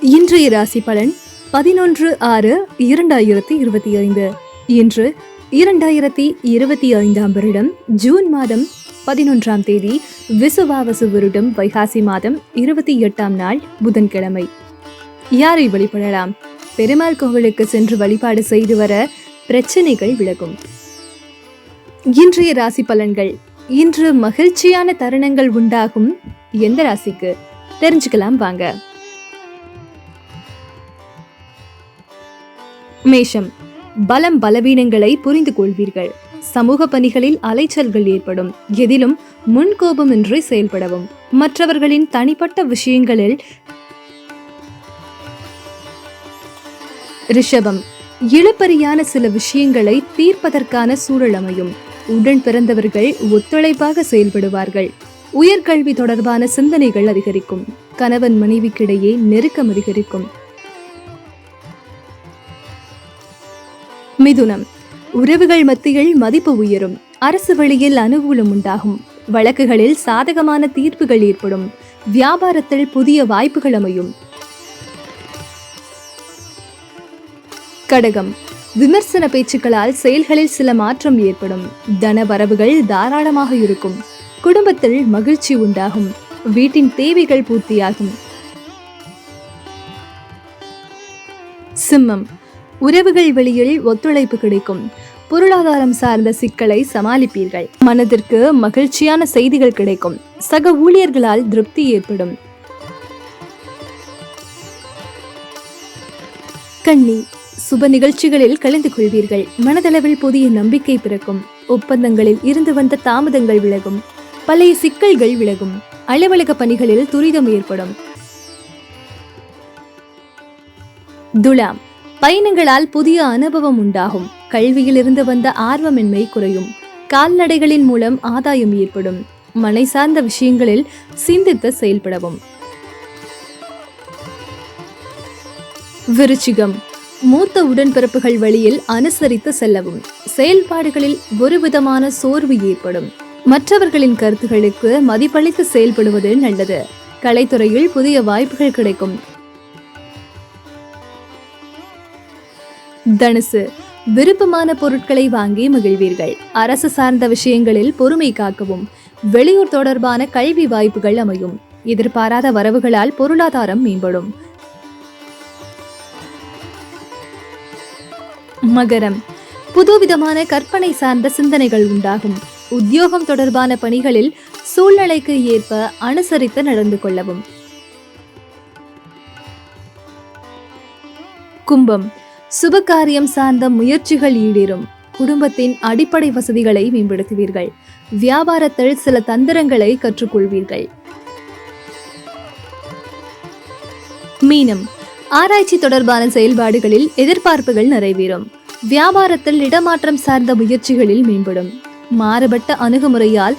இன்றைய ராசி பலன் பதினொன்று ஆறு இரண்டாயிரத்தி இருபத்தி ஐந்து. இன்று இரண்டாயிரத்தி இருபத்தி ஐந்தாம் வருடம் ஜூன் மாதம் பதினொன்றாம் தேதி விசுவாவசு வருடம் வைகாசி மாதம் இருபத்தி எட்டாம் நாள் புதன்கிழமை. யாரை வழிபடலாம்? பெருமாள் கோவிலுக்கு சென்று வழிபாடு செய்து வர பிரச்சனைகள் விலகும். இன்றைய ராசி பலன்கள் இன்று மகிழ்ச்சியான தருணங்கள் உண்டாகும் எந்த ராசிக்கு? தெரிஞ்சுக்கலாம் வாங்க. மேஷம் பலம் பலவீனங்களை புரிந்து கொள்வீர்கள் சமூக பணிகளில் அலைச்சல்கள் ஏற்படும். எதிலும் முன்கோபமின்றி செயல்படவும். மற்றவர்களின் தனிப்பட்ட விஷயங்களில் ரிஷபம் இழுபறியான சில விஷயங்களை தீர்ப்பதற்கான சூழல் அமையும். உடன் பிறந்தவர்கள் ஒத்துழைப்பாக செயல்படுவார்கள். உயர்கல்வி தொடர்பான சிந்தனைகள் அதிகரிக்கும். கணவன் மனைவிக்கிடையே நெருக்கம் அதிகரிக்கும். மிதுனம். உறவுகள் மத்தியில் மதிப்பு உயரும். அரசு வழியில் அனுகூலம் உண்டாகும். வழக்குகளில் சாதகமான தீர்ப்புகள் ஏற்படும். வியாபாரத்தில் புதிய வாய்ப்புகள் அமையும். கடகம். விமர்சன பேச்சுக்களால் செயல்களில் சில மாற்றம் ஏற்படும். தன வரவுகள் தாராளமாக இருக்கும். குடும்பத்தில் மகிழ்ச்சி உண்டாகும். வீட்டின் தேவைகள் பூர்த்தியாகும். சிம்மம். உறவுகள் வெளியில் ஒத்துழைப்பு கிடைக்கும். பொருளாதாரம் சார்ந்த சிக்கலை சமாளிப்பீர்கள். மனதிற்கு மகிழ்ச்சியான செய்திகள் கிடைக்கும். சக ஊழியர்களால் திருப்தி ஏற்படும். கண்ணி சுப நிகழ்ச்சிகளில் கலந்து கொள்வீர்கள். மனதளவில் புதிய நம்பிக்கை பிறக்கும். ஒப்பந்தங்களில் இருந்து வந்த தாமதங்கள் விலகும். பழைய சிக்கல்கள் விலகும். அலுவலக பணிகளில் துரிதம் ஏற்படும். துலாம் பயணங்களால் புதிய அனுபவம் உண்டாகும். கல்வியிலிருந்து வந்த ஆர்வமின்மை குறையும். கால்நடைகளின் மூலம் ஆதாயம் ஏற்படும். மனை சார்ந்த விஷயங்களில் சிந்தித்து செயல்படவும். விருச்சிகம். மூத்த உடன்பிறப்புகள் வழியில் அனுசரித்து செல்லவும். செயல்பாடுகளில் ஒரு விதமான சோர்வு ஏற்படும். மற்றவர்களின் கருத்துகளுக்கு மதிப்பளித்து செயல்படுவது நல்லது. கலைத்துறையில் புதிய வாய்ப்புகள் கிடைக்கும். தனுசு விருப்பமான பொருட்களை வாங்கி மகிழ்வீர்கள். அரசு சார்ந்த விஷயங்களில் பொறுமை காக்கவும் வெளியூர் தொடர்பான கல்வி வாய்ப்புகள் அமையும். எதிர்பாராத வரவுகளால் பொருளாதாரம் மேம்படும். மகரம் புதுவிதமான கற்பனை சார்ந்த சிந்தனைகள் உண்டாகும். உத்தியோகம் தொடர்பான பணிகளில் சூழ்நிலைக்கு ஏற்ப அனுசரித்து நடந்து கொள்ளவும். கும்பம் சுபகாரியம் சார்ந்த முயற்சிகள் ஈடேறும். குடும்பத்தின் அடிப்படை வசதிகளை மேம்படுத்துவீர்கள். வியாபாரத்தில் சில தந்திரங்களை கற்றுக்கொள்வீர்கள். மீனம். ஆராய்ச்சி தொடர்பான செயல்பாடுகளில் எதிர்பார்ப்புகள் நிறைவேறும். வியாபாரத்தில் இடமாற்றம் சார்ந்த முயற்சிகளில் மேம்படும். மாறுபட்ட அணுகுமுறையால்